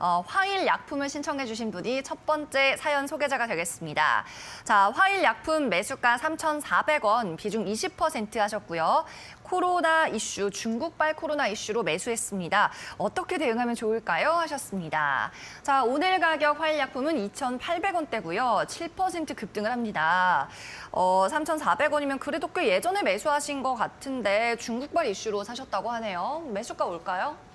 어, 화일 약품을 신청해 주신 분이 첫 번째 사연 소개자가 되겠습니다. 자, 화일 약품 매수가 3,400원, 비중 20% 하셨고요. 코로나 이슈, 중국발 코로나 이슈로 매수했습니다. 어떻게 대응하면 좋을까요? 하셨습니다. 자, 오늘 가격 화일 약품은 2,800원대고요. 7% 급등을 합니다. 어, 3,400원이면 그래도 꽤 예전에 매수하신 것 같은데 중국발 이슈로 사셨다고 하네요. 매수가 올까요?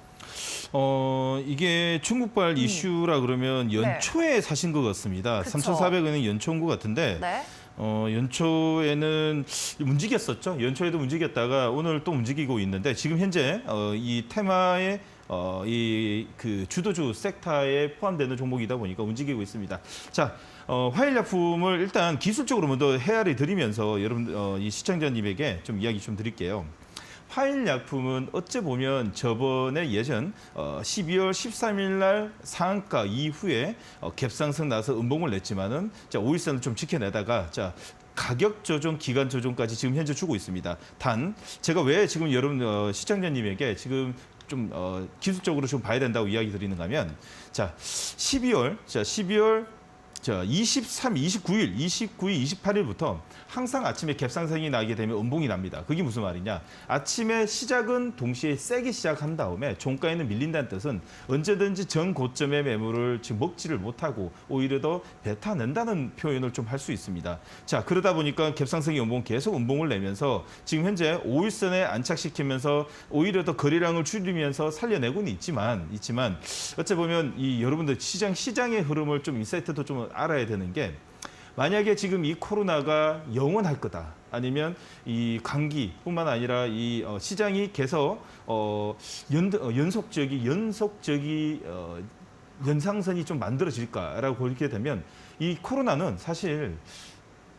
어 이게 중국발 이슈라 그러면 연초에 사신 것 같습니다. 음. 네. 그쵸. 3,400원은 연초인 것 같은데 네. 어 연초에는 움직였었죠. 연초에도 움직였다가 오늘 또 움직이고 있는데 지금 현재 어, 이 테마의 어, 이 그 주도주 섹터에 포함되는 종목이다 보니까 움직이고 있습니다. 자, 어, 화일약품을 일단 기술적으로 먼저 헤아려 드리면서 여러분 어, 이 시청자님에게 좀 이야기 좀 드릴게요. 화일 약품은 어째 보면 저번에 예전 어, 12월 13일 날 상한가 이후에 어, 갭상승 나서 음봉을 냈지만은 자, 5일선을 좀 지켜내다가 자 가격 조정, 기간 조정까지 지금 현재 주고 있습니다. 단 제가 왜 지금 여러분 어, 시청자님에게 지금 좀 어, 기술적으로 좀 봐야 된다고 이야기 드리는가 하면 자 12월 자 12월 자, 23, 29일, 29일, 28일부터 항상 아침에 갭상승이 나게 되면 음봉이 납니다. 그게 무슨 말이냐? 아침에 시작은 동시에 세게 시작한 다음에 종가에는 밀린다는 뜻은 언제든지 전 고점의 매물을 지금 먹지를 못하고 오히려 더 뱉어낸다는 표현을 좀 할 수 있습니다. 자, 그러다 보니까 갭상승이 음봉 계속 음봉을 내면서 지금 현재 5일선에 안착시키면서 오히려 더 거래량을 줄이면서 살려내고는 있지만 있지만 어째 보면 이 여러분들 시장 시장의 흐름을 좀 인사이트도 좀 알아야 되는 게 만약에 지금 이 코로나가 영원할 거다. 아니면 이 감기뿐만 아니라 이 어, 시장이 계속 어, 연, 어, 연속적이 연속적이 어, 연상선이 좀 만들어질까라고 보게 되면 이 코로나는 사실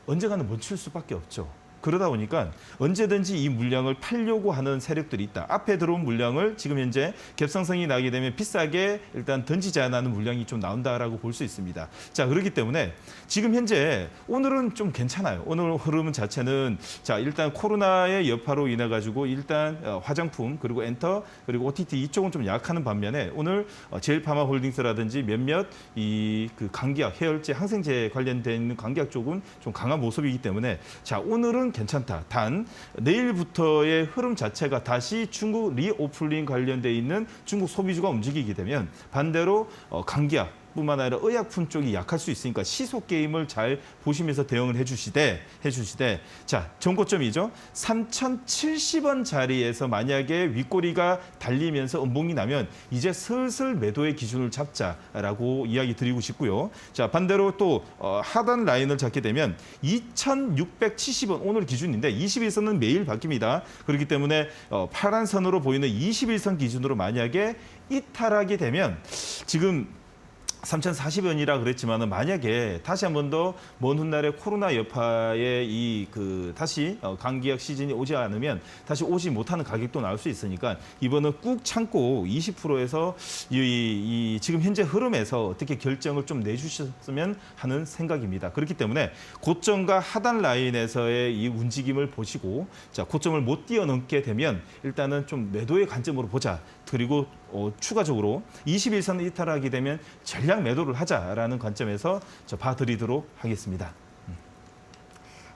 언젠가는 멈출 수밖에 없죠. 그러다 보니까 언제든지 이 물량을 팔려고 하는 세력들이 있다. 앞에 들어온 물량을 지금 현재 갭상승이 나게 되면 비싸게 일단 던지지 않는 물량이 좀 나온다라고 볼 수 있습니다. 자, 그렇기 때문에 지금 현재 오늘은 좀 괜찮아요. 오늘 흐름 자체는 자, 일단 코로나의 여파로 인해 가지고 일단 어, 화장품 그리고 엔터 그리고 OTT 이쪽은 좀 약하는 반면에 오늘 어, 제일파마 홀딩스라든지 몇몇 이 그 감기약, 해열제, 항생제 관련된 감기약 쪽은 좀 강한 모습이기 때문에 자, 오늘은 괜찮다. 단 내일부터의 흐름 자체가 다시 중국 리오플링 관련돼 있는 중국 소비주가 움직이게 되면 반대로 어, 감기약 뿐만 아니라 의약품 쪽이 약할 수 있으니까 시속 게임을 잘 보시면서 대응을 해주시되 해주시되. 자 전고점이죠. 3,070원 자리에서 만약에 윗꼬리가 달리면서 음봉이 나면 이제 슬슬 매도의 기준을 잡자라고 이야기 드리고 싶고요. 자 반대로 또 어, 하단 라인을 잡게 되면 2,670원 오늘 기준인데 21선은 매일 바뀝니다. 그렇기 때문에 어, 파란 선으로 보이는 21선 기준으로 만약에 이탈하게 되면 지금 3,040원이라 그랬지만은 만약에 다시 한 번 더 먼 훗날에 코로나 여파의 이그 다시 어, 감기약 시즌이 오지 않으면 다시 오지 못하는 가격도 나올 수 있으니까 이번은 꾹 참고 20%에서 이, 이 지금 현재 흐름에서 어떻게 결정을 좀 내주셨으면 하는 생각입니다. 그렇기 때문에 고점과 하단 라인에서의 이 움직임을 보시고 자 고점을 못 뛰어넘게 되면 일단은 좀 매도의 관점으로 보자. 그리고 어, 추가적으로 21선 이탈하게 되면 전량 매도를 하자라는 관점에서 저 봐드리도록 하겠습니다.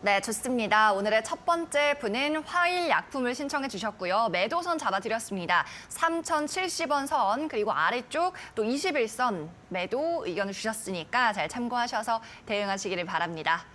네, 좋습니다. 오늘의 첫 번째 분은 화일 약품을 신청해 주셨고요. 매도선 잡아드렸습니다. 3,070원 선, 그리고 아래쪽 또 21선 매도 의견을 주셨으니까 잘 참고하셔서 대응하시기를 바랍니다.